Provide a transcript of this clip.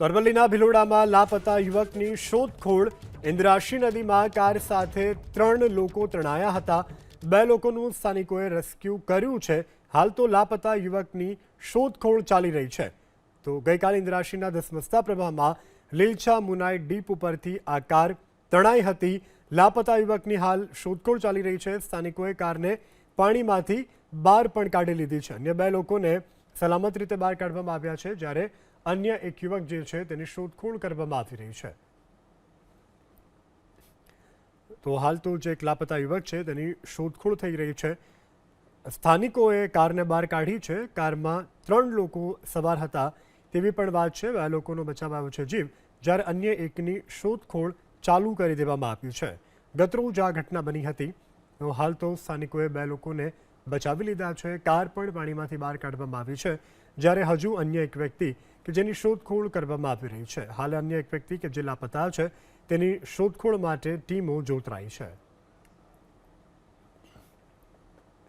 તો અરવલ્લીના ભિલોડામાં લાપતા યુવકની શોધખોળ. ઇન્દ્રાશી નદીમાં કાર સાથે ત્રણ લોકો તણાયા હતા. બે લોકોનું સ્થાનિકોએ રેસ્ક્યુ કર્યું છે. હાલ તો લાપતા યુવકની શોધખોળ ચાલી રહી છે. તો ગઈકાલે ઇન્દ્રાશીના ધસમસતા પ્રવાહમાં લીલછા મુનાઈ ડીપ ઉપરથી આ કાર તણાઈ હતી. લાપતા યુવકની હાલ શોધખોળ ચાલી રહી છે. સ્થાનિકોએ કારને પાણીમાંથી બહાર પણ કાઢી લીધી છે. અન્ય બે લોકોને સલામત રીતે બહાર કાઢવામાં આવ્યા છે જ્યારે અન્ય એક યુવક જે છે તેની શોધખોળ કરવામાં આવી રહી છે. તો હાલ તો જે એક લાપતા યુવક છે તેની શોધખોળ થઈ રહી છે. સ્થાનિકોએ કારને બહાર કાઢી છે. કારમાં ત્રણ લોકો સવાર હતા તેવી પણ વાત છે. આ લોકોનો બચાવ આવ્યો છે જીવ, જ્યારે અન્ય એકની શોધખોળ ચાલુ કરી દેવામાં આવ્યું છે. ગતરોજ આ ઘટના બની હતી. હાલ તો સ્થાનિકોએ બે લોકોને બચાવી લીધા છે. કાર પણ પાણીમાંથી બહાર કાઢવામાં આવી છે. જ્યારે હજુ અન્ય એક વ્યક્તિ કે જેની શોધખોળ કરવામાં આવી રહી છે. હાલ અન્ય એક વ્યક્તિ કે જે લાપતા છે, તેની શોધખોળ માટે ટીમો જોતરાઈ છે.